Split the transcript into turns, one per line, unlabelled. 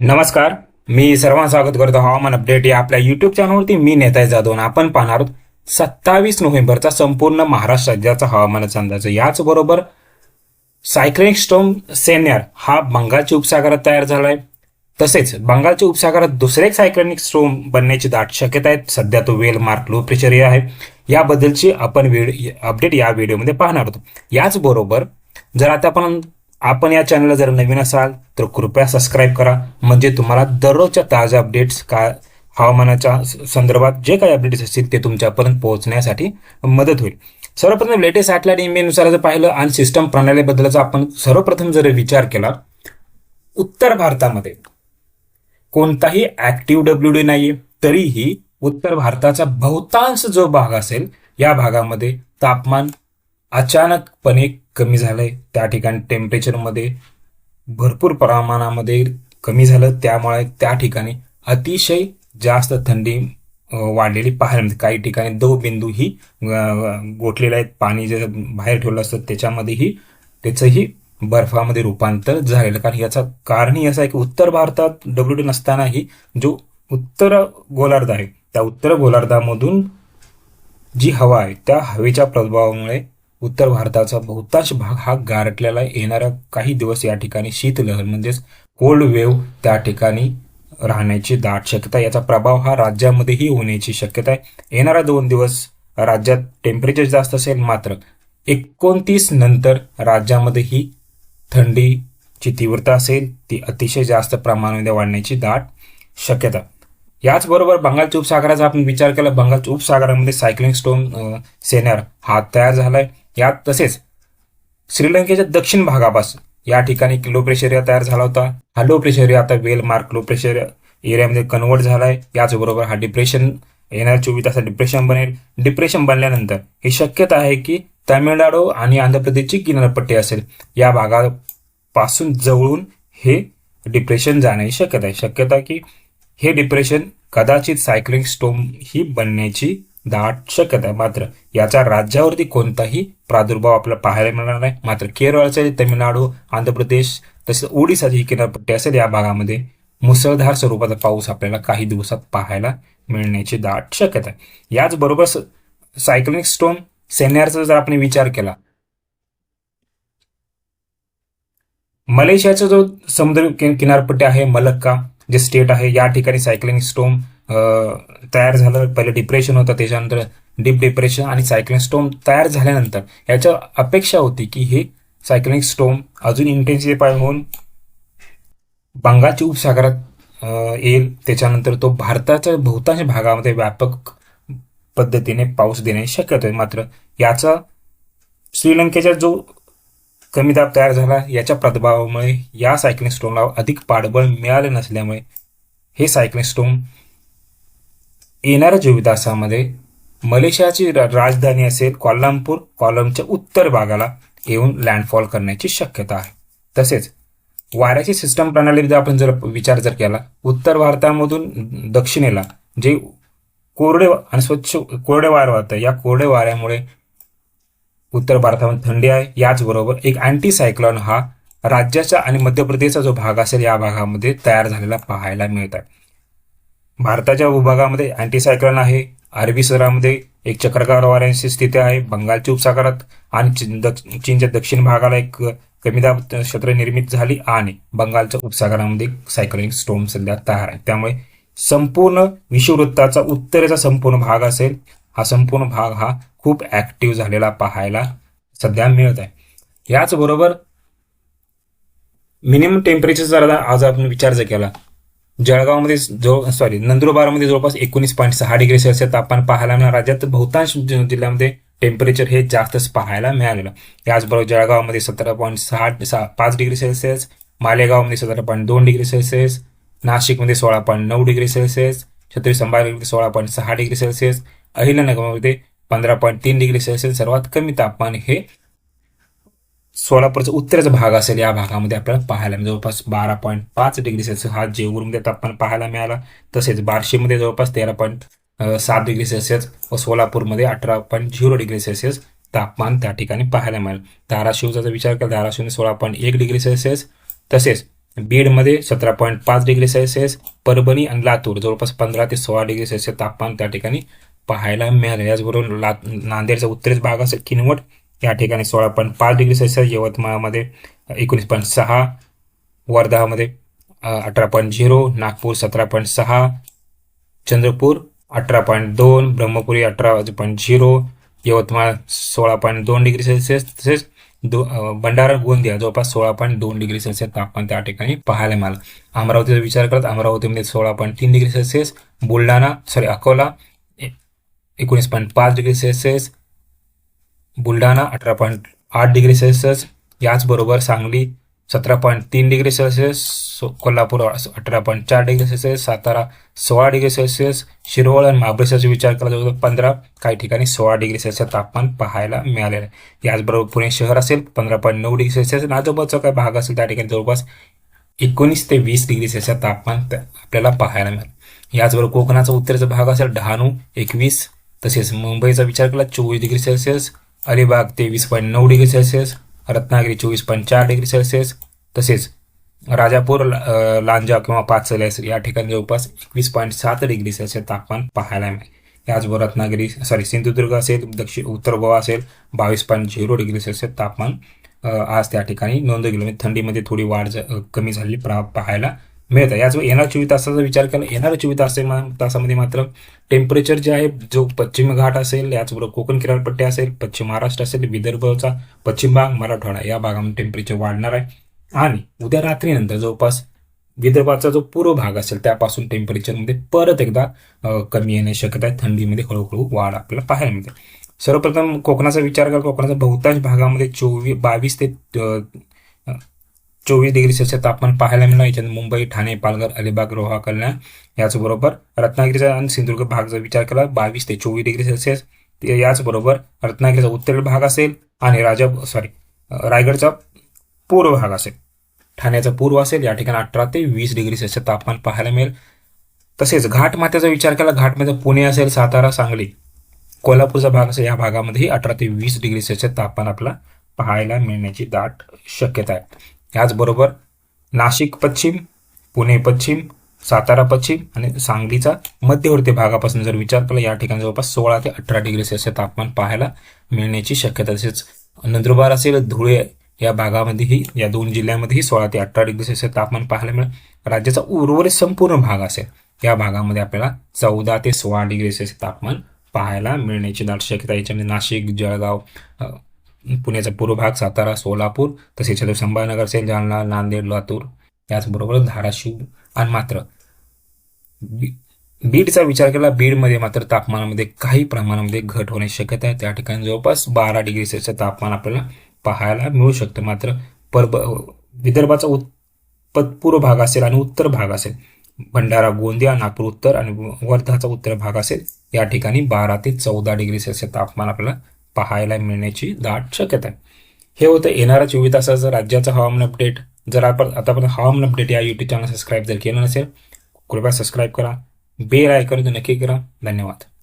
नमस्कार मी सर्वांना स्वागत करतो हवामान अपडेट या आपल्या युट्यूब चॅनलवरती मी नेताय जाधव आपण पाहणार आहोत सत्तावीस नोव्हेंबरचा संपूर्ण महाराष्ट्र राज्याचा हवामानाचा अंदाज. याचबरोबर सायक्लिक स्टोम सेन्यार हा बंगालच्या उपसागरात तयार झालाय. तसेच बंगालच्या उपसागरात दुसरे एक सायक्लोनिक स्टोम बनण्याची दाट शक्यता आहे सध्या तो वेल मार्क लो प्रेशर आहे. याबद्दलची आपण व्हिडिओ अपडेट या व्हिडिओमध्ये पाहणार आहोत. याचबरोबर जर आता आपण आपण या चॅनलला जर नवीन असाल तर कृपया सबस्क्राईब करा. म्हणजे तुम्हाला दररोजच्या ताज्या अपडेट्स का हवामानाच्या संदर्भात जे काही अपडेट्स असतील ते तुमच्यापर्यंत पोहोचण्यासाठी मदत होईल. सर्वप्रथम लेटेस्ट सॅटेलाइट इमेनुसार जर पाहिलं आणि सिस्टम प्रणालीबद्दलचा आपण सर्वप्रथम जर विचार केला उत्तर भारतामध्ये कोणताही ॲक्टिव्ह डब्ल्यू डी नाही तरीही उत्तर भारताचा बहुतांश जो भाग असेल या भागामध्ये तापमान अचानकपणे कमी झालंय. त्या ठिकाणी टेम्परेचरमध्ये भरपूर प्रमाणामध्ये कमी झालं. त्यामुळे त्या ठिकाणी अतिशय जास्त थंडी वाढलेली पाहायला मिळते. काही ठिकाणी दो बिंदूही ही गोठलेले आहेत. पाणी जे बाहेर ठेवलं असतं त्याच्यामध्येही त्याचंही बर्फामध्ये रूपांतर झालेलं. कारण याचं कारणही असं आहे की उत्तर भारतात डब्ल्यू डी नसतानाही जो उत्तर गोलार्ध आहे त्या उत्तर गोलार्धामधून जी हवा आहे त्या हवेच्या प्रभावामुळे उत्तर भारताचा बहुतांश भाग हा गारटलेला आहे. येणाऱ्या काही दिवस या ठिकाणी शीतलहर म्हणजेच कोल्ड वेव्ह त्या ठिकाणी राहण्याची दाट शक्यता याचा प्रभाव हा राज्यामध्येही होण्याची शक्यता आहे. येणारा दोन दिवस राज्यात टेम्परेचर जास्त असेल मात्र एकोणतीस नंतर राज्यामध्ये ही थंडीची तीव्रता असेल. ती अतिशय जास्त प्रमाणामध्ये वाढण्याची दाट शक्यता याचबरोबर बंगालच्या उपसागराचा आपण विचार केला. बंगालच्या उपसागरामध्ये सायक्लिंग स्टोन सेनर हा तयार झालाय. यात तसेच श्रीलंकेच्या दक्षिण भागापासून या ठिकाणी लो प्रेशर एरिया तयार झाला होता. हा लो प्रेशर एरिया आता वेल मार्क लो प्रेशर एरियामध्ये कन्वर्ट झालाय. याचबरोबर हा डिप्रेशन येणाऱ्या चोवीस तासात डिप्रेशन बनेल. डिप्रेशन बनल्यानंतर ही शक्यता आहे की तामिळनाडू आणि आंध्र प्रदेशची किनारपट्टी असेल. या भागापासून जवळून हे डिप्रेशन जाण्याची शक्यता आहे. शक्यता की हे डिप्रेशन कदाचित सायक्लिंग स्टोम ही बनण्याची दाट शक्यता आहे. मात्र याचा राज्यावरती कोणताही प्रादुर्भाव आपल्याला पाहायला मिळणार नाही. मात्र केरळचे तामिळनाडू आंध्र प्रदेश तसेच ओडिसाची ही किनारपट्टी असेल. या भागामध्ये मुसळधार स्वरूपाचा पाऊस आपल्याला काही दिवसात पाहायला मिळण्याची दाट शक्यता आहे. याचबरोबर सायक्लिंग स्टोन सेन्यारचा जर आपण विचार केला मलेशियाचा जो समुद्र किनारपट्टी आहे मलक्का जे स्टेट आहे या ठिकाणी सायक्लिंग स्टोम तयार झालं पहिले डिप्रेशन होतं त्याच्यानंतर डीप डिप्रेशन आणि सायक्लिंग स्टोम तयार झाल्यानंतर. याच्या अपेक्षा होती की हे सायक्लिंग स्टोम अजून इंटेन्सिफाय होऊन बंगालच्या उपसागरात येईल. त्याच्यानंतर तो भारताच्या बहुतांश भागामध्ये व्यापक पद्धतीने पाऊस देणे शक्यतो आहे मात्र याचा श्रीलंकेचा जो कमी दाब तयार झाला याच्या प्रभावामुळे या सायक्लिंग स्टोमला अधिक पाठबळ मिळाले नसल्यामुळे हे सायक्लिंग स्टोम येणाऱ्या चोवीस तासामध्ये मलेशियाची राजधानी असेल कोल्हापूर कॉलमच्या उत्तर भागाला येऊन लँडफॉल करण्याची शक्यता आहे. तसेच वाऱ्याची सिस्टम प्रणाली जर आपण जर विचार जर केला उत्तर भारतामधून दक्षिणेला जे कोरडे आणि स्वच्छ कोरडे वारं वाहतं या कोरडे वाऱ्यामुळे उत्तर भारतामध्ये थंडी आहे. याचबरोबर एक अँटी सायक्लॉन हा राज्याचा आणि मध्य प्रदेशचा जो भाग असेल या भागामध्ये तयार झालेला पाहायला मिळत आहे. भारताच्या भूभागामध्ये अँटीसायक्लॉन आहे. अरबी सरामध्ये एक चक्रकार वाऱ्यांची स्थिती आहे. बंगालच्या उपसागरात आणि चीनच्या दक्षिण भागाला एक कमी दाब क्षेत्र निर्मित झाली आणि बंगालच्या उपसागरामध्ये सायक्लिंग स्टोम सध्या तयार आहे. त्यामुळे संपूर्ण विषुववृत्ताचा उत्तरेचा संपूर्ण भाग असेल हा संपूर्ण भाग हा खूप ऍक्टिव्ह झालेला पाहायला सध्या मिळत आहे. याचबरोबर मिनिमम टेम्परेचर जर आज आपण विचार जर केला जळगावमध्ये जवळ सॉरी नंदुरबारमध्ये जवळपास एकोणीस पॉईंट सहा डिग्री सेल्सिअस तापमान पाहायला मिळालं. राज्यात बहुतांश जिल्ह्यामध्ये टेम्परेचर हे जास्तच पाहायला मिळालेलं. याचबरोबर जळगावमध्ये सतरा पॉईंट सहा सहा पाच डिग्री सेल्सिअस मालेगावमध्ये सतरा पॉईंट दोन डिग्री सेल्सिअस नाशिकमध्ये सोळा पॉईंट नऊ डिग्री सेल्सिअस छत्री संभाजीमध्ये सोळा पॉईंट सहा डिग्री सेल्सिअस अहिल्यानगरमध्ये पंधरा पॉईंट तीन डिग्री सेल्सिअस सर्वात कमी तापमान हे सोलापूरचा उत्तरेचा भाग असेल या भागामध्ये आपल्याला पाहायला मिळेल. जवळपास बारा पॉईंट पाच डिग्री सेल्सिअस हा जेवरूमध्ये तापमान पाहायला मिळाला तसेच बार्शीमध्ये जवळपास तेरा पॉईंट सात डिग्री सेल्सिअस व सोलापूरमध्ये अठरा पॉईंट झिरो डिग्री सेल्सिअस तापमान त्या ठिकाणी पाहायला मिळेल. धाराशिवचा जर विचार केला धाराशिवने सोळा पॉईंट एक डिग्री सेल्सिअस तसेच बीडमध्ये सतरा पॉईंट पाच डिग्री सेल्सिअस परभणी आणि लातूर जवळपास पंधरा ते सोळा डिग्री सेल्सिअस तापमान त्या ठिकाणी पाहायला मिळाले. याचबरोबर ला नांदेडचा उत्तरेच भाग असेल किनवट या ठिकाणी सोळा पॉईंट पाच डिग्री सेल्सिअस यवतमाळमध्ये एकोणीस पॉईंट सहा वर्धामध्ये अठरा पॉईंट झिरो नागपूर सतरा पॉईंट सहा चंद्रपूर अठरा पॉईंट दोन ब्रह्मपुरी अठरा पॉईंट झिरो यवतमाळ सोळा पॉईंट दोन डिग्री सेल्सिअस तसेच दो भंडारा गोंदिया जवळपास सोळा पॉईंट दोन डिग्री सेल्सिअस तापमान त्या ठिकाणी पाहायला मिळालं. अमरावतीचा विचार करत अमरावतीमध्ये सोळा पॉईंट तीन degree Celsius Buldhana sorry Akola एकोणीस पॉईंट पाच डिग्री सेल्सिअस बुलढाणा अठरा पॉईंट आठ डिग्री सेल्सिअस याचबरोबर सांगली सतरा पॉईंट तीन डिग्री सेल्सिअस सो- कोल्हापूर अठरा पॉईंट चार डिग्री सेल्सिअस सातारा सोळा डिग्री सेल्सिअस शिरोळ आणि महाबळेश्वरचा विचार केला जातो पंधरा काही ठिकाणी सोळा डिग्री सेल्सिअस तापमान पाहायला मिळालेलं आहे. याचबरोबर पुणे शहर असेल पंधरा पॉईंट नऊ डिग्री सेल्सिअस आणि आजूबाजूचा काही भाग असेल त्या ठिकाणी जवळपास एकोणीस ते वीस डिग्री सेल्सिअस तापमान आपल्याला पाहायला मिळेल. याचबरोबर कोकणाचा उत्तरेचा भाग असेल डहाणू एकवीस तसेच मुंबईचा विचार केला चोवीस डिग्री सेल्सिअस अलिबाग तेवीस पॉईंट नऊ डिग्री सेल्सिअस रत्नागिरी चोवीस पॉईंट चार डिग्री सेल्सिअस तसेच राजापूर लांजा किंवा पाचले असेल या ठिकाणी जवळपास एकवीस पॉईंट सात डिग्री सेल्सिअस तापमान पाहायला मिळेल. याचबरोबर रत्नागिरी सॉरी सिंधुदुर्ग असेल दक्षिण उत्तर गोवा असेल बावीस पॉईंट झिरो डिग्री सेल्सिअस तापमान आज त्या ठिकाणी नोंद केलं म्हणजे थंडीमध्ये थोडी वाढ ज- कमी झालेली प्रा पाहायला मिळतं. याच येणार चोवीस तासाचा विचार केला येणाऱ्या चोवीस तास तासामध्ये मात्र टेम्परेचर जे आहे जो पश्चिम घाट असेल याचबरोबर कोकण किनारपट्टी असेल पश्चिम महाराष्ट्र असेल विदर्भचा पश्चिम भाग मराठवाडा या भागामध्ये टेम्परेचर वाढणार आहे. आणि उद्या रात्रीनंतर जवळपास विदर्भाचा जो पूर्व भाग असेल त्यापासून टेम्परेचरमध्ये परत एकदा कमी येण्याची शक्यता आहे. थंडीमध्ये हळूहळू वाढ आपल्याला पाहायला मिळते. सर्वप्रथम कोकणाचा विचार करा. कोकणाच्या बहुतांश भागामध्ये चोवीस बावीस ते चोवीस डिग्री सेल्सिअस तापमान पाहायला मिळणार. याच्यात मुंबई ठाणे पालघर अलिबाग रोहा कल्याण याचबरोबर रत्नागिरीचा आणि सिंधुदुर्ग भागचा विचार केला बावीस ते चोवीस डिग्री सेल्सिअस. याचबरोबर रत्नागिरीचा उत्तर भाग असेल आणि राजा सॉरी रायगडचा पूर्व भाग असेल. ठाण्याचा पूर्व असेल या ठिकाणी अठरा ते वीस डिग्री सेल्सिअस तापमान पाहायला मिळेल. तसेच घाटमाथ्याचा विचार केला घाटमाथ्या पुणे असेल सातारा सांगली कोल्हापूरचा भाग असेल या भागामध्येही अठरा ते वीस डिग्री सेल्सिअस तापमान आपला पाहायला मिळण्याची दाट शक्यता आहे. याचबरोबर नाशिक पश्चिम पुणे पश्चिम सातारा पश्चिम आणि सांगलीचा मध्यवर्ती भागापासून जर विचार केला या ठिकाणी जवळपास सोळा ते अठरा डिग्री सेल्सिअस तापमान पाहायला मिळण्याची शक्यता तसेच नंदुरबार असेल धुळे या भागामध्येही या दोन जिल्ह्यामध्येही सोळा ते अठरा डिग्री सेल्सिअस तापमान पाहायला मिळेल. राज्याचा उर्वरित संपूर्ण भाग असेल या भागामध्ये आपल्याला चौदा ते सोळा डिग्री सेल्सिअस तापमान पाहायला मिळण्याची दाट शक्यता याच्यामध्ये नाशिक जळगाव पुण्याचा पूर्व भाग सातारा सोलापूर तसेच छत्रपती संभाजीनगर असेल जालना नांदेड लातूर याचबरोबर धाराशिव आणि मात्र बी- बीडचा विचार केला बीडमध्ये मात्र तापमानामध्ये काही प्रमाणामध्ये घट होण्याची शक्यता आहे. त्या ठिकाणी जवळपास बारा डिग्री सेल्सिअस तापमान आपल्याला पाहायला मिळू शकतं. मात्र परब विदर्भाचा उत् पूर्व भाग असेल आणि उत्तर भाग असेल भंडारा गोंदिया नागपूर उत्तर आणि वर्धाचा उत्तर भाग असेल या ठिकाणी बारा ते चौदा डिग्री सेल्सिअस तापमान आपल्याला पाहायला मिळण्याची दाट शक्यता आहे. हे होतं येणाऱ्या चोवीस तासाचं राज्याचं हवामान अपडेट जर आपण आतापर्यंत हवामान अपडेट या यूट्यूब चॅनल सबस्क्राईब जर केलं नसेल कृपया सबस्क्राईब करा. बेल आयकॉन नक्की करा. धन्यवाद.